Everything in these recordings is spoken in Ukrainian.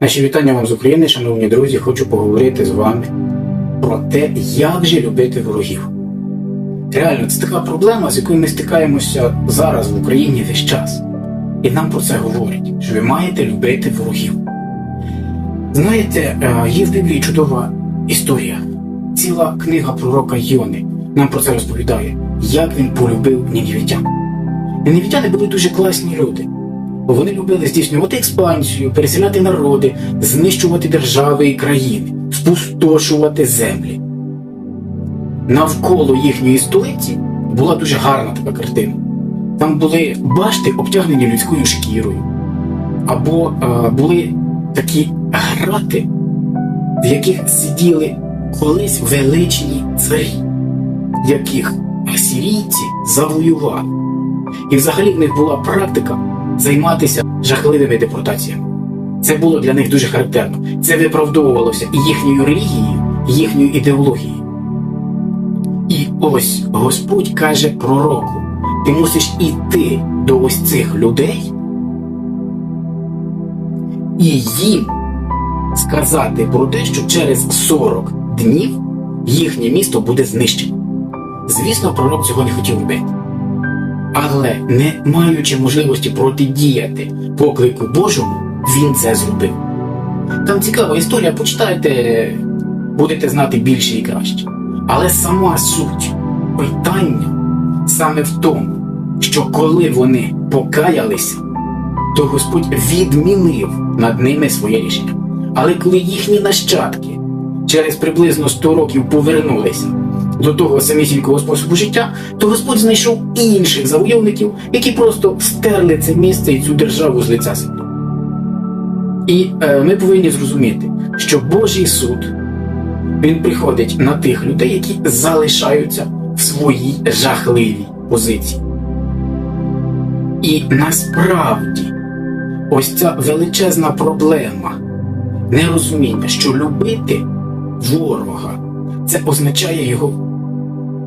Наші вітання вам з України, шановні друзі. Хочу поговорити з вами про те, як же любити ворогів. Реально, це така проблема, з якою ми стикаємося зараз в Україні весь час. І нам про це говорять, що ви маєте любити ворогів. Знаєте, е, є в Біблії чудова історія. Ціла книга пророка Йони нам про це розповідає, як він полюбив нінівітян. Нінівітяни були дуже класні люди. Вони любили здійснювати експансію, переселяти народи, знищувати держави і країни, спустошувати землі. Навколо їхньої столиці була дуже гарна така картина. Там були башти, обтягнені людською шкірою, або е, були такі грати, в яких сиділи колись величні царі, яких асірійці завоювали. І взагалі в них була практика займатися жахливими депортаціями. Це було для них дуже характерно. Це виправдовувалося і їхньою релігією, і їхньою ідеологією. І ось Господь каже пророку: ти мусиш іти до ось цих людей і їм сказати про те, що через 40 днів їхнє місто буде знищено. Звісно, пророк цього не хотів робити. Але не маючи можливості протидіяти поклику Божому, він це зробив. Там цікава історія, почитайте, будете знати більше і краще. Але сама суть питання саме в тому, що коли вони покаялися, то Господь відмінив над ними своє рішення. Але коли їхні нащадки через приблизно 100 років повернулися до того самісінького способу життя, то Господь знайшов інших завойовників, які просто стерли це місце і цю державу з лиця землі. І е, ми повинні зрозуміти, що Божий суд він приходить на тих людей, які залишаються в своїй жахливій позиції. І насправді ось ця величезна проблема нерозуміння, що любити ворога це означає його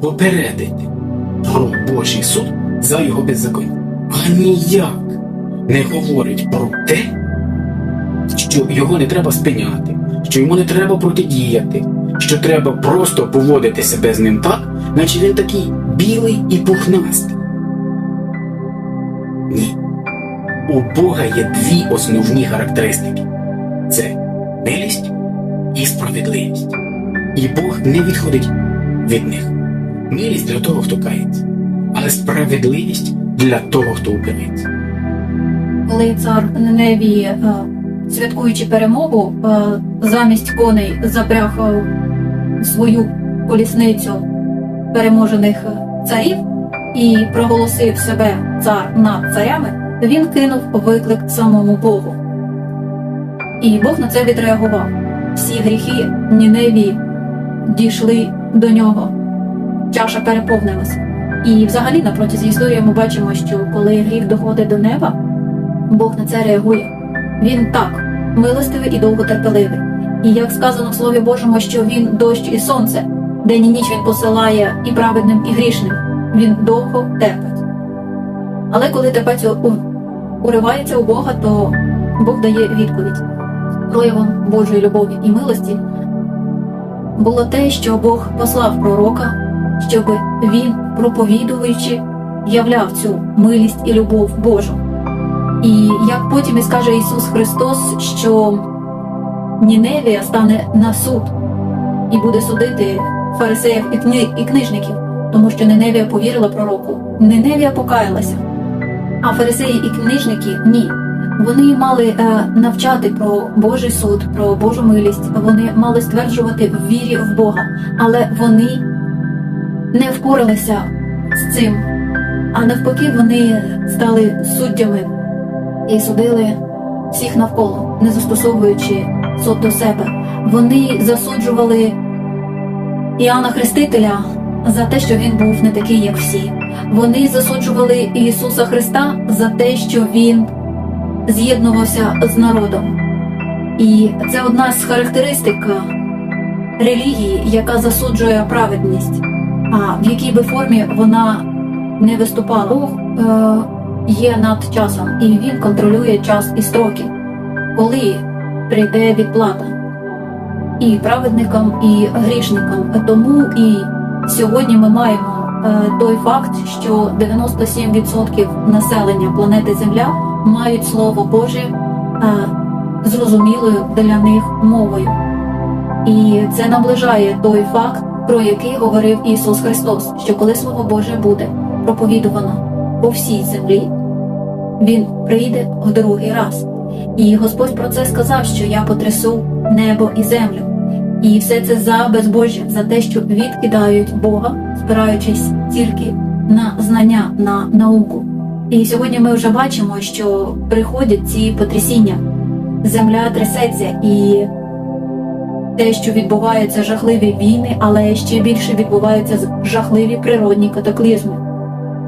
попередити про Божий суд за його беззаконня. А ніяк не говорить про те, що його не треба спиняти, що йому не треба протидіяти, що треба просто поводити себе з ним так, наче він такий білий і пухнастий. Ні. У Бога є дві основні характеристики: це милість і справедливість. І Бог не відходить від них. Милість для того, хто кається, але справедливість для того, хто упирається. коли цар Неневії, е, святкуючи перемогу, е, замість коней запряг е, свою колісницю переможених царів і проголосив себе цар над царями, він кинув виклик самому Богу. І Бог на це відреагував. Всі гріхи Ніневії дійшли до нього. Чаша переповнилася. І взагалі на протязі історії ми бачимо, що коли гріх доходить до неба, Бог на це реагує. Він так, милостивий і довготерпеливий. І як сказано в Слові Божому, що він дощ і сонце, день і ніч він посилає і праведним, і грішним. Він довго терпить. Але коли терпець уривається у Бога, то Бог дає відповідь. Проявом Божої любові і милості було те, що Бог послав пророка, щоб він, проповідуючи, являв цю милість і любов Божу. І як потім і скаже Ісус Христос, що Ніневія стане на суд і буде судити фарисеїв і, кни... і книжників, тому що Ниневія повірила пророку. Ниневія покаялася, а фарисеї і книжники ні. Вони мали е, навчати про Божий суд, про Божу милість. Вони мали стверджувати в вірі в Бога, але вони не впоралися з цим. А навпаки, вони стали суддями і судили всіх навколо, не застосовуючи суд до себе. Вони засуджували Іоанна Хрестителя за те, що він був не такий, як всі. Вони засуджували Ісуса Христа за те, що він з'єднувався з народом. І це одна з характеристик релігії, яка засуджує праведність, в якій би формі вона не виступала. Бог е, є над часом, і він контролює час і строки. Коли прийде відплата і праведникам, і грішникам. Тому і сьогодні ми маємо е, той факт, що 97% населення планети Земля мають Слово Боже е, зрозумілою для них мовою. І це наближає той факт, про який говорив Ісус Христос, що коли Слово Боже буде проповідувано по всій землі, Він прийде в другий раз. І Господь про це сказав, що я потрясу небо і землю. І все це за безбожжя, за те, що відкидають Бога, спираючись тільки на знання, на науку. І сьогодні ми вже бачимо, що приходять ці потрясіння. Земля трясеться і те, що відбуваються жахливі війни, але ще більше відбуваються жахливі природні катаклізми.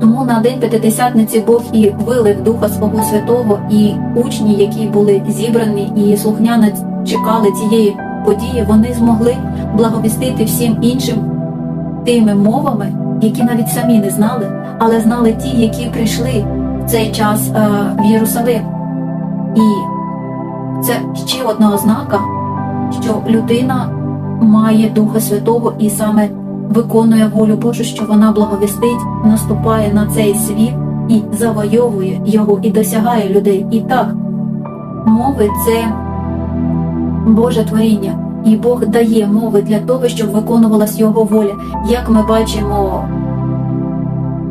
Тому на день п'ятидесятниці Бог і вилив Духа Свого Святого, і учні, які були зібрані і слухняно чекали цієї події, вони змогли благовістити всім іншим тими мовами, які навіть самі не знали, але знали ті, які прийшли в цей час е, в Єрусалим. І це ще одна ознака, що людина має Духа Святого і саме виконує волю Божу, що вона благовістить, наступає на цей світ і завойовує його, і досягає людей. І так, мови це Боже творіння, і Бог дає мови для того, щоб виконувалась його воля. Як ми бачимо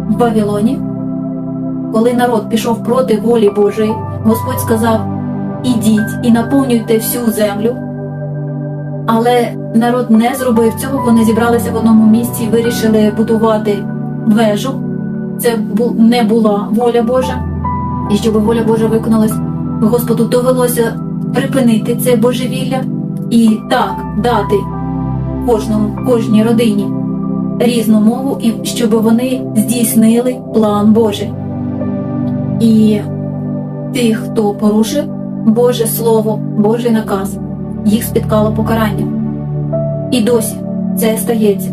в Вавилоні, коли народ пішов проти волі Божої, Господь сказав: ідіть і наповнюйте всю землю. Але народ не зробив цього, вони зібралися в одному місці і вирішили будувати вежу. Це не була воля Божа. І щоб воля Божа виконалась, Господу довелося припинити це божевілля і так дати кожному, кожній родині різну мову, і щоб вони здійснили план Божий. І тих, хто порушив Боже Слово, Божий наказ, їх спіткало покарання. І досі це стається.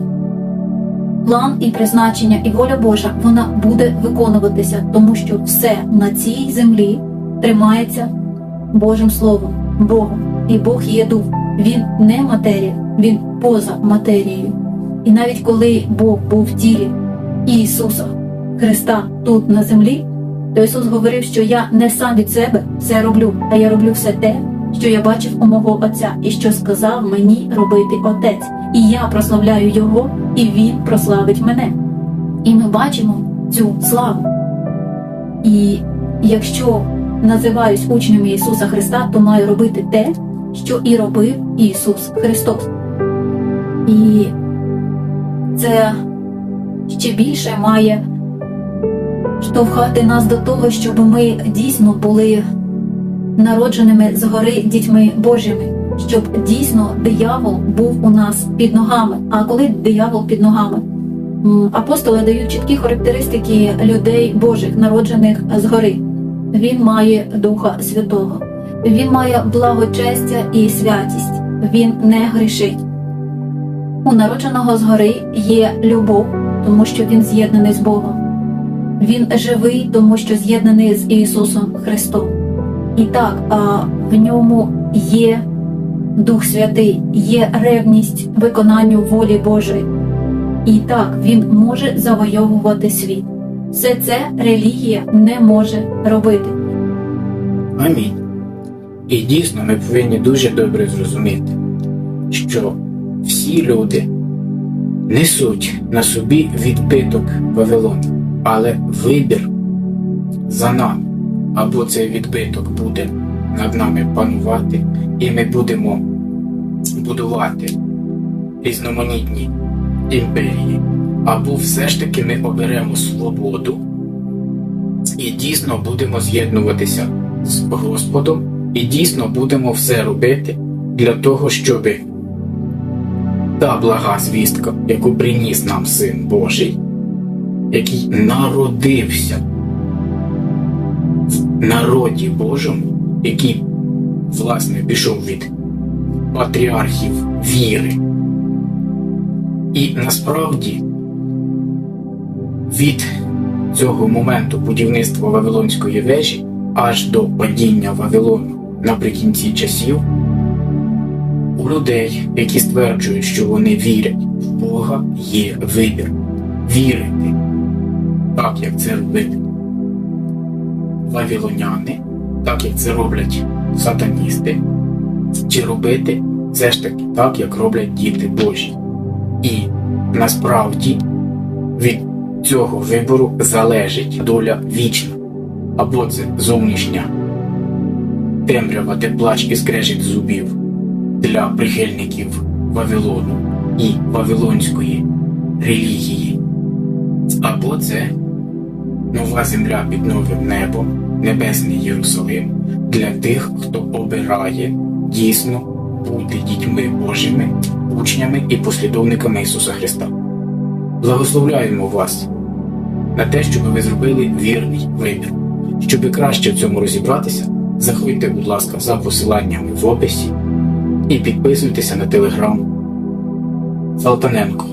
План і призначення, і воля Божа вона буде виконуватися, тому що все на цій землі тримається Божим Словом, Богом. І Бог є дух. Він не матерія, він поза матерією. І навіть коли Бог був в тілі Ісуса Христа тут на землі, то Ісус говорив, що я не сам від себе все роблю, а я роблю все те, що я бачив у мого Отця, і що сказав мені робити Отець. І я прославляю Його, і Він прославить мене. І ми бачимо цю славу. І якщо називаюсь учнями Ісуса Христа, то маю робити те, що і робив Ісус Христос. І це ще більше має штовхати нас до того, щоб ми дійсно були народженими згори дітьми Божими, щоб дійсно диявол був у нас під ногами. А коли диявол під ногами? Апостоли дають чіткі характеристики людей Божих, народжених згори. Він має Духа Святого, він має благочестя і святість, він не грішить. У народженого згори є любов, тому що він з'єднаний з Богом. Він живий, тому що з'єднаний з Ісусом Христом. І так, в ньому є Дух Святий, є ревність виконанню волі Божої. І так, він може завойовувати світ. Все це релігія не може робити. Амінь. І дійсно ми повинні дуже добре зрозуміти, що всі люди несуть на собі відбиток Вавилону, але вибір за нами. Або цей відбиток буде над нами панувати, і ми будемо будувати різноманітні імперії, або все ж таки ми оберемо свободу і дійсно будемо з'єднуватися з Господом, і дійсно будемо все робити для того, щоб та блага звістка, яку приніс нам Син Божий, який народився народі Божому, який, власне, пішов від патріархів віри. І насправді від цього моменту будівництва Вавилонської вежі аж до падіння Вавилону наприкінці часів у людей, які стверджують, що вони вірять в Бога, є вибір вірити, так як це робить вавілоняни, так як це роблять сатаністи, чи робити? Все ж таки так, як роблять діти Божі. І насправді від цього вибору залежить доля вічна, або це зовнішня темрява, де плач і скрежить зубів для прихильників Вавилону і Вавилонської релігії, або це нова земля під новим небом, небесний Єрусалим для тих, хто обирає дійсно бути дітьми Божими, учнями і послідовниками Ісуса Христа. Благословляємо вас на те, щоб ви зробили вірний вибір. Щоб краще в цьому розібратися, заходьте, будь ласка, за посиланнями в описі і підписуйтеся на телеграм Салтаненко.